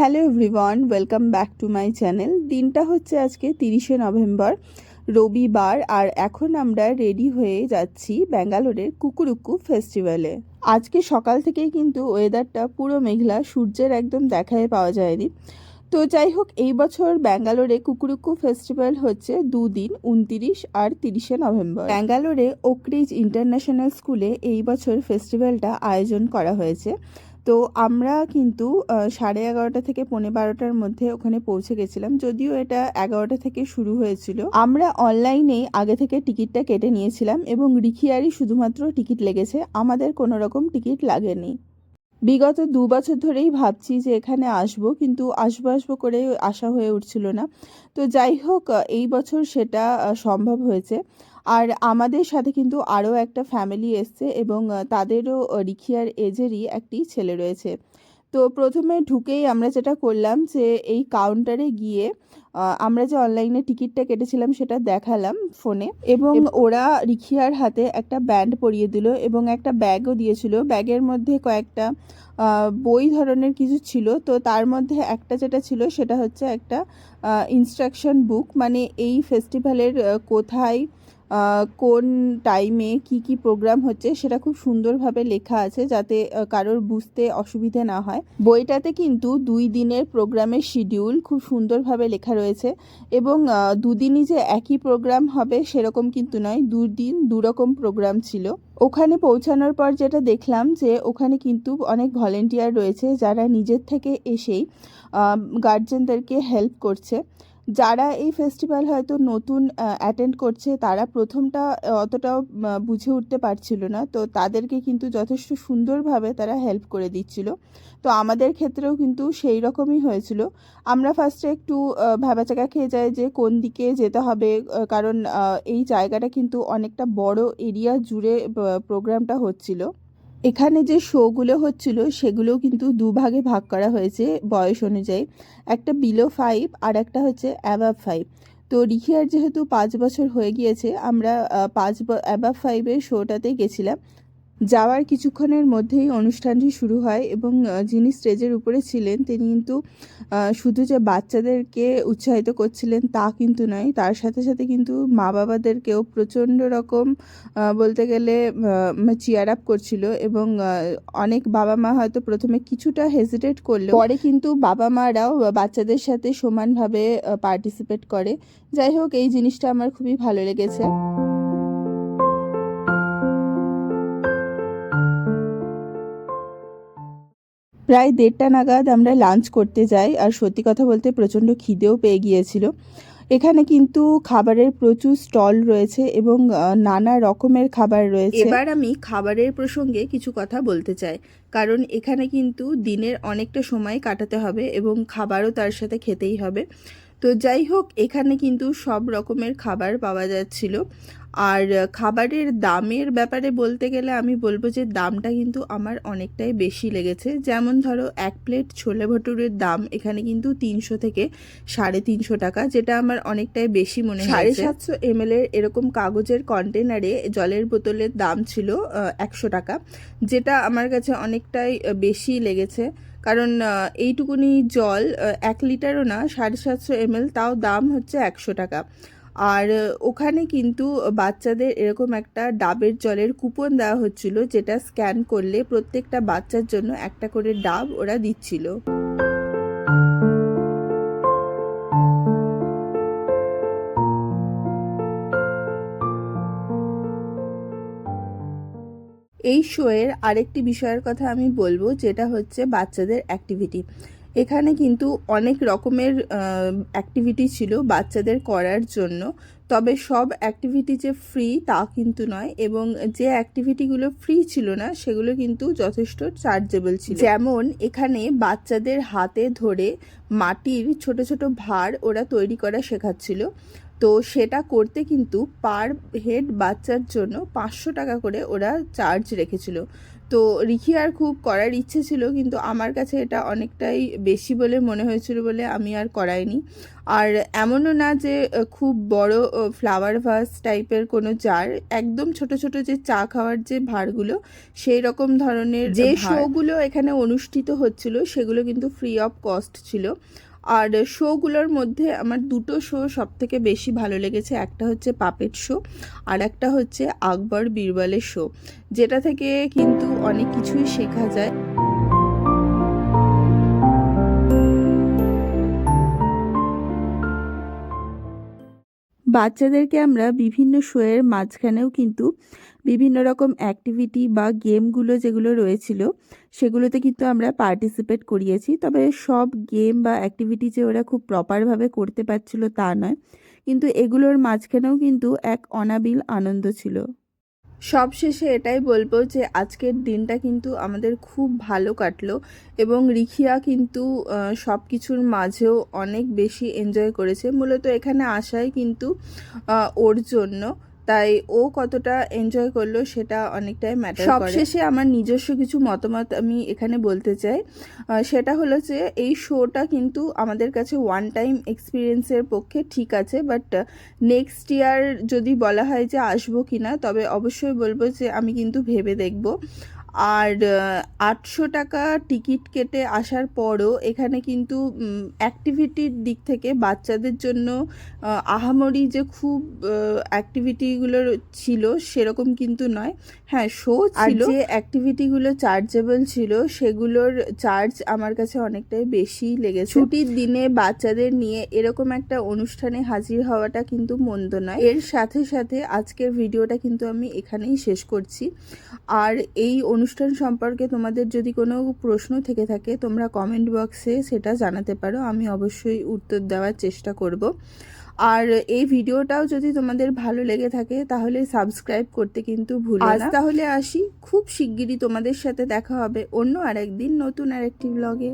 Hello everyone, welcome back to my channel. দিনটা হচ্ছে আজকে তিরিশে নভেম্বর, রবিবার, আর এখন আমরা রেডি হয়ে যাচ্ছি ব্যাঙ্গালোরের কুকুরুকু ফেস্টিভ্যালে। আজকে সকাল থেকেই কিন্তু ওয়েদারটা পুরো মেঘলা, সূর্যের একদম দেখাই পাওয়া যায়নি। তো যাই হোক, এই বছর ব্যাঙ্গালোরে কুকুরুকু ফেস্টিভ্যাল হচ্ছে দুদিন, উনতিরিশ আর তিরিশে নভেম্বর। ব্যাঙ্গালোরে ওকরিজ ইন্টারন্যাশনাল স্কুলে এই বছর ফেস্টিভ্যালটা আয়োজন করা হয়েছে। তো আমরা কিন্তু সাড়ে এগারোটা থেকে পৌনে বারোটার মধ্যে ওখানে পৌঁছে গেছিলাম। যদিও এটা এগারোটা থেকে শুরু হয়েছিল। আমরা অনলাইনে আগে থেকে টিকিটটা কেটে নিয়েছিলাম এবং রিখিয়ারই শুধুমাত্র টিকিট লেগেছে। আমাদের কোনো রকম টিকিট লাগেনি। বিগত দু বছর ধরেই ভাবছি যে এখানে আসব, কিন্তু আসব আসব করে আসা হয়ে উঠছিল না। তো যাই হোক এই বছর সেটা সম্ভব হয়েছে। আর আমাদের সাথে কিন্তু আরও একটা ফ্যামিলি এসছে এবং তাদেরও রিখিয়ার এজেরই একটি ছেলে রয়েছে। তো প্রথমে ঢুকেই আমরা যেটা করলাম যে, এই কাউন্টারে গিয়ে আমরা যে অনলাইনে টিকিটটা কেটেছিলাম সেটা দেখালাম ফোনে। এবং ওরা রিখিয়ার হাতে একটা ব্যান্ড পরিয়ে দিল এবং একটা ব্যাগও দিয়েছিল। ব্যাগের মধ্যে কয়েকটা বই ধরনের কিছু ছিল। তো তার মধ্যে একটা যেটা ছিল সেটা হচ্ছে একটা ইনস্ট্রাকশন বুক মানে এই ফেস্টিভ্যালের কোথায় কোন টাইমে কি কি প্রোগ্রাম হচ্ছে সেটা খুব সুন্দরভাবে লেখা আছে যাতে কারোর বুঝতে অসুবিধে না হয়। বইটাতে কিন্তু দুই দিনের প্রোগ্রামের শিডিউল খুব সুন্দরভাবে লেখা রয়েছে এবং দুদিনই যে একই প্রোগ্রাম হবে সেরকম কিন্তু নয়। দুদিন দুরকম প্রোগ্রাম ছিল। ওখানে পৌঁছানোর পর যেটা দেখলাম যে ওখানে কিন্তু অনেক ভলেন্টিয়ার রয়েছে যারা নিজের থেকে এসেই গার্জেনদেরকে হেল্প করছে। যারা এই ফেস্টিভ্যাল হয়তো নতুন অ্যাটেন্ড করছে তারা প্রথমটা অতটাও বুঝে উঠতে পারছিল না। তো তাদেরকে কিন্তু যথেষ্ট সুন্দরভাবে তারা হেল্প করে দিচ্ছিল। তো আমাদের ক্ষেত্রেও কিন্তু সেই রকমই হয়েছিল। আমরা ফার্স্টে একটু আহ, ভ্যাবাচাকা খেয়ে যাই যে কোন দিকে যেতে হবে কারণ এই জায়গাটা কিন্তু অনেকটা বড় এরিয়া জুড়ে প্রোগ্রামটা হচ্ছিল। এখানে যে শোগুলো হচ্ছিল সেগুলো কিন্তু দুভাগে ভাগ করা হয়েছে বয়স অনুযায়ী। একটা বিলো ফাইভ আর একটা হচ্ছে অ্যাবাভ ফাইভ তো রিখিয়ার যেহেতু পাঁচ বছর হয়ে গিয়েছে, আমরা পাঁচ অ্যাবাভ ফাইভের শোটাতে গেছিলাম। যাওয়ার কিছুক্ষণের মধ্যেই অনুষ্ঠানটি শুরু হয় এবং যিনি স্টেজের উপরে ছিলেন তিনি কিন্তু শুধু যে বাচ্চাদেরকে উৎসাহিত করছিলেন তা কিন্তু নয় তার সাথে সাথে কিন্তু মা বাবাদেরকেও প্রচণ্ড রকম বলতে গেলে চিয়ার আপ করছিল এবং অনেক বাবা মা হয়তো প্রথমে কিছুটা হেজিটেট করলে পরে কিন্তু বাবা মারাও বাচ্চাদের সাথে সমানভাবে পার্টিসিপেট করে। যাই হোক এই জিনিসটা আমার খুবই ভালো লেগেছে। প্রায় দেড়টা নাগাদ আমরা লাঞ্চ করতে যাই আর সত্যি কথা বলতে প্রচণ্ড খিদেও পেয়ে গিয়েছিল। এখানে কিন্তু খাবারের প্রচুর স্টল রয়েছে এবং নানা রকমের খাবার রয়েছে। এবার আমি খাবারের প্রসঙ্গে কিছু কথা বলতে চাই। কারণ এখানে কিন্তু দিনের অনেকটা সময় কাটাতে হবে এবং খাবারও তার সাথে খেতেই হবে। তো যাই হোক, এখানে কিন্তু সব রকমের খাবার পাওয়া যাচ্ছিল। আর খাবারের দামের ব্যাপারে বলতে গেলে আমি বলব যে দামটা কিন্তু আমার অনেকটাই বেশি লেগেছে। যেমন ধরো, এক প্লেট ছোলে ভটুরের দাম এখানে কিন্তু তিনশো থেকে সাড়ে তিনশো টাকা, যেটা আমার অনেকটাই বেশি মনে হয় সাড়ে সাতশো এম এর এরকম কাগজের কন্টেনারে জলের বোতলের দাম ছিল একশো টাকা, যেটা আমার কাছে অনেকটাই বেশি লেগেছে। কারণ এইটুকুনি জল এক লিটারও না, সাড়ে সাতশো এম তাও দাম হচ্ছে একশো টাকা। আর ওখানে কিন্তু বাচ্চাদের এরকম একটা ডাবের জলের কুপন দেওয়া হচ্ছিল, যেটা স্ক্যান করলে প্রত্যেকটা বাচ্চার জন্য একটা করে ডাব ওরা দিচ্ছিল। এই শোয়ের আরেকটি বিষয়ের কথা আমি বলব, যেটা হচ্ছে বাচ্চাদের অ্যাক্টিভিটি এখানে কিন্তু অনেক রকমের অ্যাক্টিভিটি ছিল বাচ্চাদের করার জন্য, তবে সব অ্যাক্টিভিটি যে ফ্রি তা কিন্তু নয় এবং যে অ্যাক্টিভিটিগুলো ফ্রি ছিল না, সেগুলো কিন্তু যথেষ্ট চার্জেবল ছিল। যেমন এখানে বাচ্চাদের হাতে ধরে মাটির ছোট ছোট ভার ওরা তৈরি করা শেখাচ্ছিল। তো সেটা করতে কিন্তু পার হেড বাচ্চার জন্য পাঁচশো টাকা করে ওরা চার্জ রেখেছিল। তো রিখিয়ার খুব করার ইচ্ছে ছিল কিন্তু আমার কাছে এটা অনেকটাই বেশি বলে মনে হয়েছিল বলে আমি আর করাইনি। আর এমনও না যে খুব বড় ফ্লাওয়ার ভাস টাইপের কোনো জার একদম ছোট ছোট যে চা খাওয়ার যে ভাঁড়গুলো সেই রকম ধরনের যে শোগুলো এখানে অনুষ্ঠিত হচ্ছিল সেগুলো কিন্তু ফ্রি অফ কস্ট ছিল। আর শোগুলোর মধ্যে আমার দুটো শো সব থেকে বেশি ভালো লেগেছে, একটা হচ্ছে পাপেট শো আর একটা হচ্ছে আকবর বীরবলের শো যেটা থেকে কিন্তু অনেক কিছুই শেখা যায়। বাচ্চাদেরকে আমরা বিভিন্ন শোয়ের মাঝখানেও কিন্তু বিভিন্ন রকম অ্যাক্টিভিটি বা গেমগুলো যেগুলো রয়েছিল, সেগুলোতে কিন্তু আমরা পার্টিসিপেট করিয়েছি। তবে সব গেম বা অ্যাক্টিভিটি যে ওরা খুব প্রপারভাবে করতে পারছিল তা নয়। কিন্তু এগুলোর মাঝখানেও কিন্তু এক অনাবিল আনন্দ ছিল। সবশেষে এটাই বলব যে আজকের দিনটা কিন্তু আমাদের খুব ভালো কাটলো এবং রিখিয়া কিন্তু সব কিছুর মাঝেও অনেক বেশি এনজয় করেছে। মূলত এখানে আসাই কিন্তু ওর জন্য। তাই ও কতটা এনজয় করল সেটা অনেকটাই ম্যাটার করে। সবশেষে আমার নিজস্ব কিছু মতামত আমি এখানে বলতে চাই। সেটা হলো যে এই শোটা কিন্তু আমাদের কাছে ওয়ান টাইম এক্সপিরিয়েন্সের পক্ষে ঠিক আছে বাট নেক্সট ইয়ার যদি বলা হয় যে আসব কি না তবে অবশ্যই বলব যে আমি কিন্তু ভেবে দেখব। আর আটশো টাকা টিকিট কেটে আসার পরও এখানে কিন্তু অ্যাক্টিভিটির দিক থেকে বাচ্চাদের জন্য আহামরি যে খুব অ্যাক্টিভিটিগুলো ছিল সেরকম কিন্তু নয়। হ্যাঁ শো ছিল যে অ্যাক্টিভিটিগুলো চার্জেবল ছিল সেগুলোর চার্জ আমার কাছে অনেকটাই বেশি লেগেছে। ছুটির দিনে বাচ্চাদের নিয়ে এরকম একটা অনুষ্ঠানে হাজির হওয়াটা কিন্তু মন্দ নয়। এর সাথে সাথে আজকের ভিডিওটা কিন্তু আমি এখানেই শেষ করছি। আর এই অনুষ্ঠান সম্পর্কে তোমাদের যদি কোনো প্রশ্ন থেকে থাকে, তোমরা কমেন্ট বক্সে সেটা জানাতে পারো, আমি অবশ্যই উত্তর দেওয়ার চেষ্টা করব। আর এই ভিডিওটাও যদি তোমাদের ভালো লেগে থাকে, তাহলে সাবস্ক্রাইব করতে কিন্তু ভুলো আজ তাহলে আসি, খুব শিগগিরই তোমাদের সাথে দেখা হবে অন্য আরেকদিন নতুন আরেকটি ব্লগে